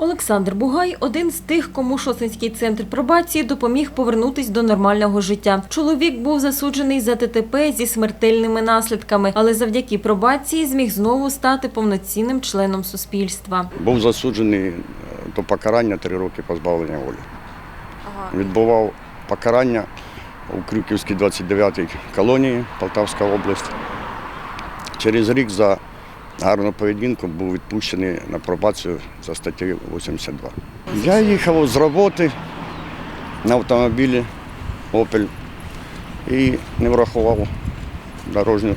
Олександр Бугай один з тих, кому Шосинський центр пробації допоміг повернутись до нормального життя. Чоловік був засуджений за ТТП зі смертельними наслідками, але завдяки пробації зміг знову стати повноцінним членом суспільства. Був засуджений е, до покарання три роки позбавлення волі. Відбував покарання у Крюківській 29-й колонії Полтавська область. Через рік за гарну поведінку був відпущений на пробацію за статтею 82. Я їхав з роботи на автомобілі Opel і не врахував дорожню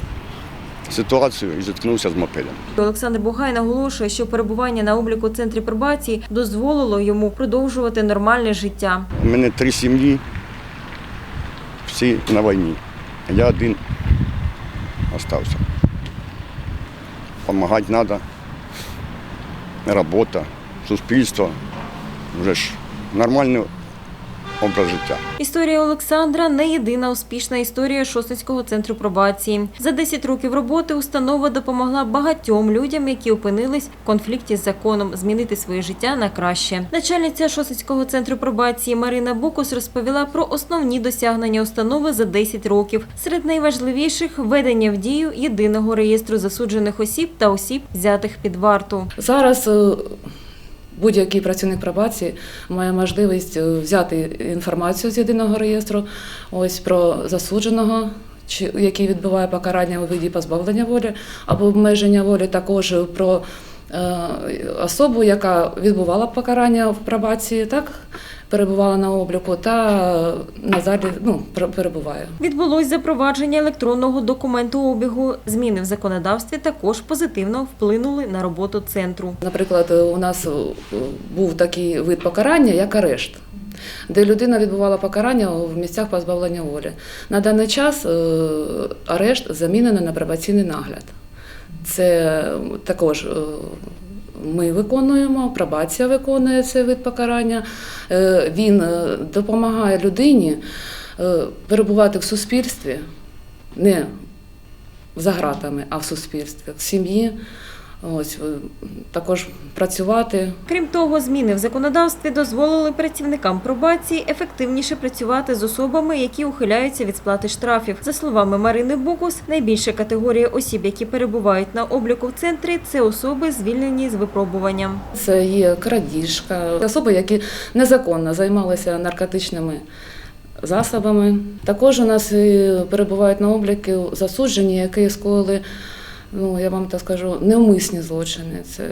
ситуацію і зіткнувся з мопедом. Олександр Бугай наголошує, що перебування на обліку в центрі пробації дозволило йому продовжувати нормальне життя. У мене три сім'ї, всі на війні. Я один залишився. Помагати треба. Робота, суспільство. Вже ж нормальний образ життя. Історія Олександра не єдина успішна історія Шосницького центру пробації. За 10 років роботи установа допомогла багатьом людям, які опинились в конфлікті з законом, змінити своє життя на краще. Начальниця Шосницького центру пробації Марина Букус розповіла про основні досягнення установи за 10 років. Серед найважливіших введення в дію єдиного реєстру засуджених осіб та осіб, взятих під варту. Зараз е, будь-який працівник пробації має можливість е, взяти інформацію з єдиного реєстру ось про засудженого. Чи який відбуває покарання у виді позбавлення волі або обмеження волі, також про е, особу, яка відбувала покарання в пробації, так перебувала на обліку, та назад ну, пер- перебуває. Відбулось запровадження електронного документообігу. Зміни в законодавстві також позитивно вплинули на роботу центру. Наприклад, у нас е, був такий вид покарання, як арешт, де людина відбувала покарання в місцях позбавлення волі. На даний час е, арешт замінено на пробаційний нагляд. Це також е, ми виконуємо, пробація виконує цей вид покарання. Е, Він е, допомагає людині е, перебувати в суспільстві, не за гратами, а в суспільстві, в сім'ї. Ось е, також працювати. Крім того, зміни в законодавстві дозволили працівникам пробації ефективніше працювати з особами, які ухиляються від сплати штрафів. За словами Марини Букус, найбільша категорія осіб, які перебувають на обліку в центрі, це особи, звільнені з випробуванням. Це є крадіжка, особи, які незаконно займалися наркотичними засобами. Також у нас перебувають на обліку засуджені, які скоїли, ну я вам так скажу, неумисні злочини. Це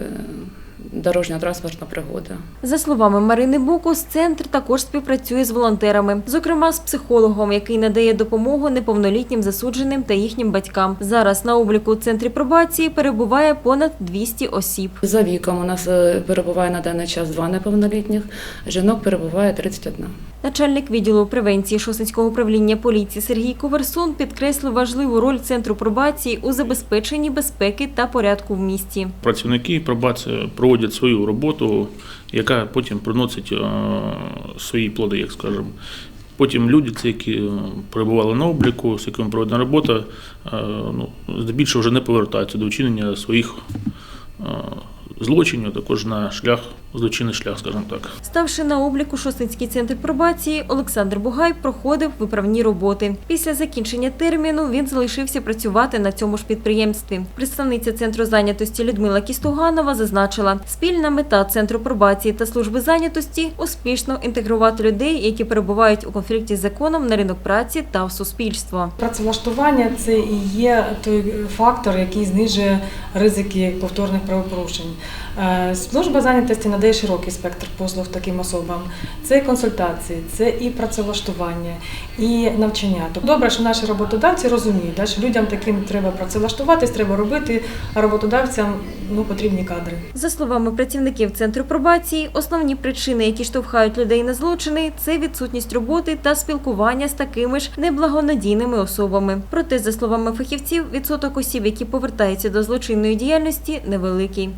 дорожня транспортна пригода. За словами Марини Букус, центр також співпрацює з волонтерами, зокрема з психологом, який надає допомогу неповнолітнім засудженим та їхнім батькам. Зараз на обліку у центрі пробації перебуває понад 200 осіб. За віком у нас е, перебуває на даний час два неповнолітніх, жінок перебуває 31. Начальник відділу превенції Шосинського управління поліції Сергій Коверсун підкреслив важливу роль центру пробації у забезпеченні безпеки та порядку в місті. Працівники пробації проводять свою роботу, яка потім приносить е, свої плоди, як скажемо. Потім люди, які е, перебували на обліку, з якими проведена робота, е, ну, здебільшого вже не повертаються до вчинення своїх злочинів, також на шлях, злочинний шлях, скажімо так. Ставши на обліку Шосинський центр пробації, Олександр Бугай проходив виправні роботи. Після закінчення терміну він залишився працювати на цьому ж підприємстві. Представниця центру зайнятості Людмила Кістуганова зазначила, спільна мета центру пробації та служби зайнятості успішно інтегрувати людей, які перебувають у конфлікті з законом на ринок праці та в суспільство. Працевлаштування це і є той фактор, який знижує ризики повторних правопорушень. Е, Служба зайнятості надає широкий спектр послуг таким особам. Це і консультації, це і працевлаштування, і навчання. Тобто добре, що наші роботодавці розуміють, що людям таким треба працевлаштуватись, треба робити, а роботодавцям ну, потрібні кадри. За словами працівників центру пробації, основні причини, які штовхають людей на злочини, це відсутність роботи та спілкування з такими ж неблагонадійними особами. Проте, за словами фахівців, відсоток осіб, які повертаються до злочинної діяльності, невеликий.